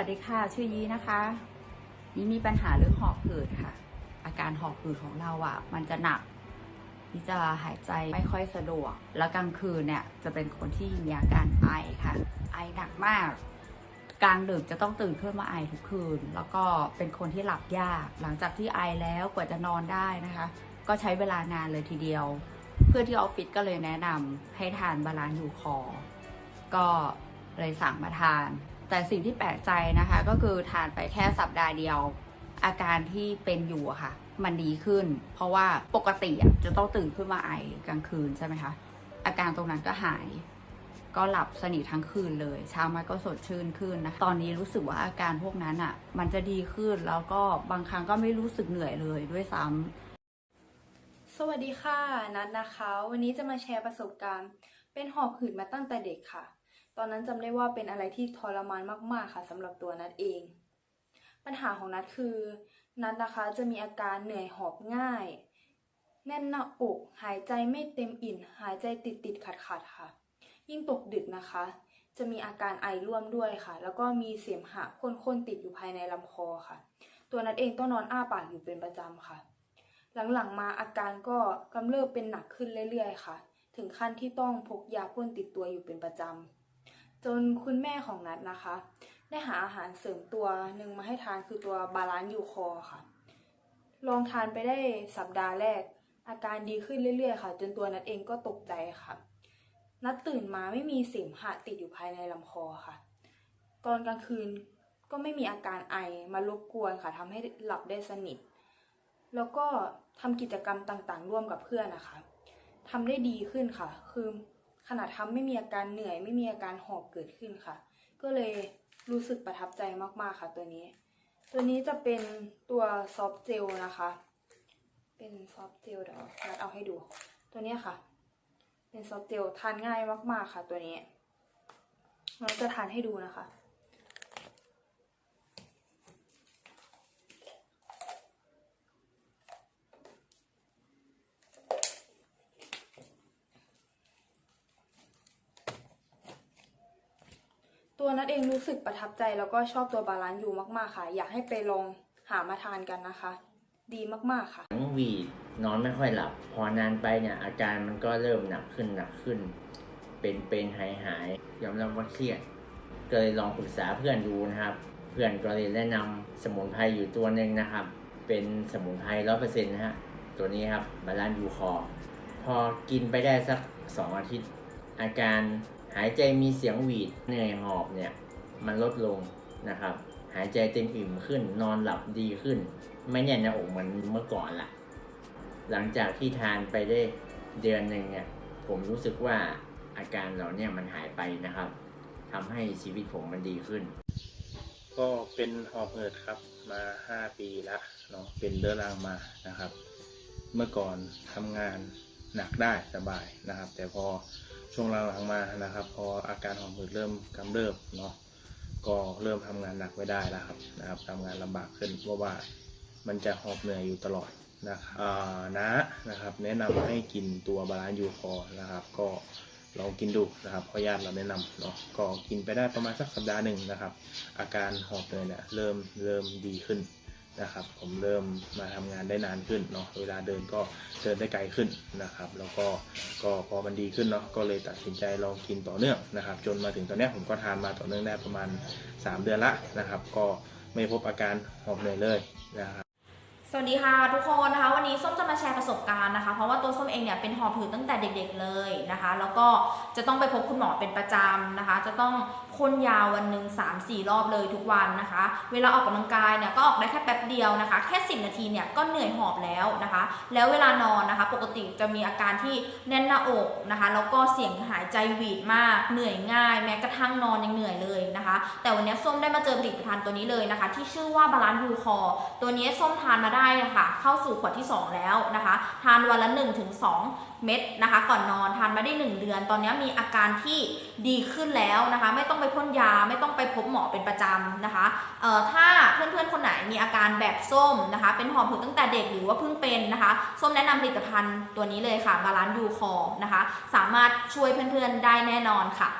วัสดีค่ะ ชื่อยีนะคะนี่มีปัญหาเรื่องหอบหืดค่ะ อาการหอบหืดของเราอะ่ะ มันจะหนักที่จะหายใจไม่ค่อยสะดวก แล้วกลางคืนเนี่ยจะเป็นคนที่มีอาการไอค่ะ ไอหนักมาก กลางดึกจะต้องตื่นขึ้นมาไอทุกคืน แล้วก็เป็นคนที่หลับยาก หลังจากที่ไอแล้วกว่าจะนอนได้นะคะ ก็ใช้เวลานานเลยทีเดียว เพื่อนที่ออฟฟิศก็เลยแนะนำให้ทานบาลานซ์ยูคอร์ก็เลยสั่งมาทาน แต่สิ่งที่แปลกใจนะคะ ก็คือทานไปแค่สัปดาห์เดียว อาการที่เป็นอยู่ค่ะ มันดีขึ้น เพราะว่าปกติจะต้องตื่นขึ้นมาไอกลางคืนใช่ไหมคะอาการตรงนั้นก็หายก็หลับสนิททั้งคืนเลยเช้ามาก็สดชื่นขึ้นนะ ตอนนี้รู้สึกว่าอาการพวกนั้นอะมันจะดีขึ้นแล้วก็บางครั้งก็ไม่รู้สึกเหนื่อยเลยด้วยซ้ำสวัสดีค่ะ นัดนะคะ วันนี้จะมาแชร์ประสบการณ์ เป็นหอบหืดมาตั้งแต่เด็กค่ะ ตอนนั้นจำได้ว่าเป็นอะไรที่ทรมานมากๆค่ะสำหรับตัวนัดเอง ปัญหาของนัดคือ นัดนะคะจะมีอาการเหนื่อยหอบง่าย แน่นหน้าอก หายใจไม่เต็มอิ่น หายใจติดติดขัดขัดค่ะ ยิ่งตกดึกนะคะ จะมีอาการไอร่วมด้วยค่ะ แล้วก็มีเสมหะข้นๆติดอยู่ภายในลำคอค่ะ ตัวนัดเองต้องนอนอ้าปากอยู่เป็นประจำค่ะ หลังๆมาอาการก็กำเริบเป็นหนักขึ้นเรื่อยๆ ค่ะ ถึงขั้นที่ต้องพกยาพ่นติดตัวอยู่เป็นประจำ จนคุณแม่ของนัดนะคะ ได้หาอาหารเสริมตัวหนึ่งมาให้ทานคือตัวบาลานซ์ยูคอค่ะ ลองทานไปได้สัปดาห์แรก อาการดีขึ้นเรื่อยๆ ค่ะ จนตัวนัดเองก็ตกใจค่ะ นัดตื่นมาไม่มีเสมหะติดอยู่ภายในลำคอค่ะ ตอนกลางคืนก็ไม่มีอาการไอมารบกวนค่ะทำให้หลับได้สนิท แล้วก็ทำกิจกรรมต่างๆ ร่วมกับเพื่อนนะคะทำได้ดีขึ้นค่ะ คือ ขนาดทำไม่มีอาการเหนื่อย ไม่มีอาการหอบเกิดขึ้นค่ะ ก็เลยรู้สึกประทับใจมากๆค่ะตัวนี้ ตัวนี้จะเป็นตัวซอฟต์เจลนะคะ เป็นซอฟต์เจลเดี๋ยวนัดเอาให้ดู ตัวเนี้ยค่ะ เป็นซอฟต์เจลทานง่ายมากๆค่ะ ตัวนี้เราจะทานให้ดูนะคะ ตัวนัดเองรู้สึกประทับใจแล้วก็ชอบตัวบาลานซ์อยู่มากๆค่ะ อยากให้ไปลองหามาทานกันนะคะ ดีมากๆค่ะทั้งหวีดนอนไม่ค่อยหลับ พอนานไปเนี่ยอาการมันก็เริ่มหนักขึ้นหนักขึ้น เป็นเป็นหายหายยอมรับว่าเครียดก็เลยลองปรึกษาเพื่อนดูนะครับ เพื่อนก็เลยแนะนำสมุนไพรอยู่ตัวหนึ่งนะครับ เป็นสมุนไพรร้อยเปอร์เซ็นต์นะฮะตัวนี้ครับบาลานยูคอ พอกินไปได้สักสองอาทิตย์ อาการ หายใจมีเสียงหวีดเหนื่อยหอบเนี่ยมันลดลงนะครับ หายใจเต็มอิ่มขึ้นนอนหลับดีขึ้น ไม่แน่นหน้าอกเหมือนเมื่อก่อนละหลังจากที่ทานไปได้เดือนหนึ่งเนี่ยผมรู้สึกว่าอาการเหล่าเนี้มันหายไปนะครับทำให้ชีวิตผมมันดีขึ้น ก็เป็นหอบหืดครับมาห้าปีล้วเนาะเป็นเรื้อรังมานะครับ เมื่อก่อนทำงานหนักได้สบายนะครับ แต่พอ ช่วงหลังๆมานะครับ พออาการหอบหืดเริ่มกำเริบเนาะก็เริ่มทำงานหนักไม่ได้แล้วครับนะครับทำงานลำบากขึ้นเพราะว่ามันจะหอบเหนื่อยอยู่ตลอดนะครับนะนะครับ แนะนำให้กินตัวบาลานซ์ยูคอร์นะครับ ก็ลองกินดูนะครับพราะญาติเราแนะนำเนาะก็กินไปได้ประมาณสักสัปดาห์หนึ่งนะครับ อาการหอบเหนื่อยเนี่ยเริ่มเริ่มดีขึ้น นะครับ ผมเริ่มมาทำงานได้นานขึ้นเนาะเวลาเดินก็เดินได้ไกลขึ้นนะครับ แล้วก็ก็พอมันดีขึ้นเนาะก็เลยตัดสินใจลองกินต่อเนื่องนะครับ จนมาถึงตอนนี้ผมก็ทานมาต่อเนื่องได้ประมาณ 3 เดือนละนะครับ ก็ไม่พบอาการหอบเหนื่อยเลยนะครับ สวัสดีค่ะทุกคนนะคะวันนี้ส้มจะมาแชร์ประสบการณ์นะคะ เพราะว่าตัวส้มเองเนี่ยเป็นหอบหืดตั้งแต่เด็กๆเลยนะคะ แล้วก็จะต้องไปพบคุณหมอเป็นประจำนะคะ จะต้องพ่นยาวันหนึ่ง3-4 รอบเลยทุกวันนะคะ เวลาออกกำลังกายเนี่ยก็ออกได้แค่แป๊บเดียวนะคะ แค่ 10 นาทีเนี่ยก็เหนื่อยหอบแล้วนะคะ แล้วเวลานอนนะคะ ปกติจะมีอาการที่แน่นหน้าอกนะคะ แล้วก็เสียงหายใจหวีดมากเหนื่อยง่าย แม้กระทั่งนอนยังเหนื่อยเลยนะคะ แต่วันนี้ส้มได้มาเจอผลิตภัณฑ์ตัวนี้เลยนะคะ ที่ชื่อว่าบาลานซ์ยูคอตัวนี้ส้มทานมาได้นะคะเข้าสู่ขวดที่ 2 แล้วนะคะ ทานวันละ 1-2 เม็ดนะคะ ก่อนนอนทานมาได้ 1 เดือน ตอนนี้มีอาการที่ดีขึ้นแล้วนะคะ ไม่ต้องไปพ่นยาไม่ต้องไปพบหมอเป็นประจำนะคะเอ่อถ้าเพื่อนๆคนไหนมีอาการแบบส้มนะคะ เป็นหอบหืดตั้งแต่เด็กหรือว่าเพิ่งเป็นนะคะส้มแนะนำผลิตภัณฑ์ตัวนี้เลยค่ะบาลานซ์ยูคอนะคะ สามารถช่วยเพื่อนๆได้แน่นอนค่ะ